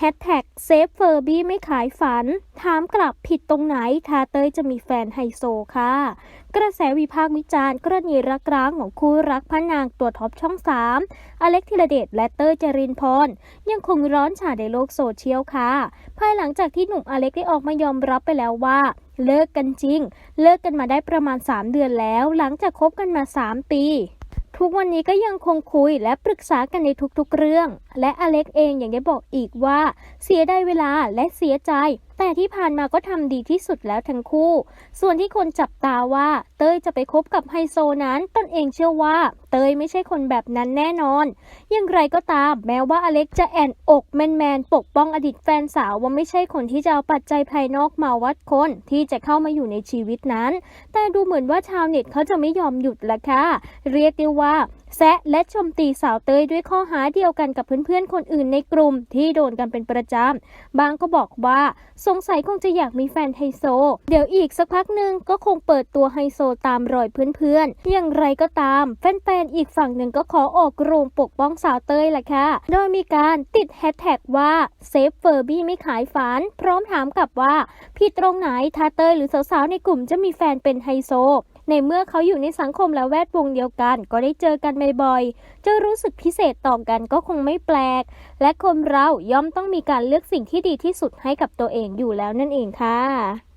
แฮชแท็กเซฟเฟอร์บี้ไม่ขายฝัน ถามกลับผิดตรงไหนทาเต้ยจะมีแฟนไฮโซค่ะ กระแสวิพากษ์วิจารณ์กรณีรักร้างของคู่รักพระนางตัวท็อปช่อง 3 อเล็กธีรเดชและเต้ยจรินพร ยังคงร้อนฉาในโลกโซเชียลค่ะ ภายหลังจากที่หนุ่มอเล็กได้ออกมายอมรับไปแล้วว่าเลิกกันจริง เลิกกันมาได้ประมาณ 3 เดือนแล้ว หลังจากคบกันมา 3 ปี ทุกวันนี้ก็ยังคงคุยและปรึกษากันในทุกๆเรื่อง และอเล็กเองยังได้บอกอีกว่า เสียได้เวลาและเสียใจ แต่ที่ผ่านมาก็ทำดีที่สุดแล้วทั้งคู่ ส่วนที่คนจับตาว่าเต้ยจะไปคบกับไฮโซนั้นตนเองเชื่อว่า เต้ยไม่ใช่คนแบบนั้นแน่นอน อย่างไรก็ตามแม้ว่าอเล็กจะแอนอกแมนแมนๆปกป้องอดีตแฟนสาวว่าไม่ใช่คนที่จะเอาปัจจัยภายนอกมาวัดคนที่จะเข้ามาอยู่ในชีวิตนั้น แต่ดูเหมือนว่าชาวเน็ตเขาจะไม่ยอมหยุดละค่ะเรียกได้ว่า แซะและชมตีสาวเตยด้วยข้อหาเดียวกันกับเพื่อนๆ คนอื่นในกลุ่มที่โดนกันเป็นประจำ บางก็บอกว่าสงสัยคงจะอยากมีแฟนไฮโซ เดี๋ยวอีกสักพักหนึ่งก็คงเปิดตัวไฮโซตามรอยเพื่อนๆ อย่างไรก็ตาม แฟนๆ อีกฝั่งหนึ่งก็ขอออกโรงปกป้องสาวเตยแหละค่ะ โดยมีการติดแฮชแท็กว่าเซฟเฟอร์บี้ไม่ขายฝัน พร้อมถามกลับว่าผิดตรงไหนถ้าเตยหรือสาวๆ ในกลุ่มจะมีแฟนเป็นไฮโซ ในเมื่อเขาอยู่ในสังคมและแวดวงเดียวกัน ก็ได้เจอกันบ่อยๆ จะรู้สึกพิเศษต่อกันก็คงไม่แปลก และคนเราย่อมต้องมีการเลือกสิ่งที่ดีที่สุดให้กับตัวเองอยู่แล้วนั่นเองค่ะ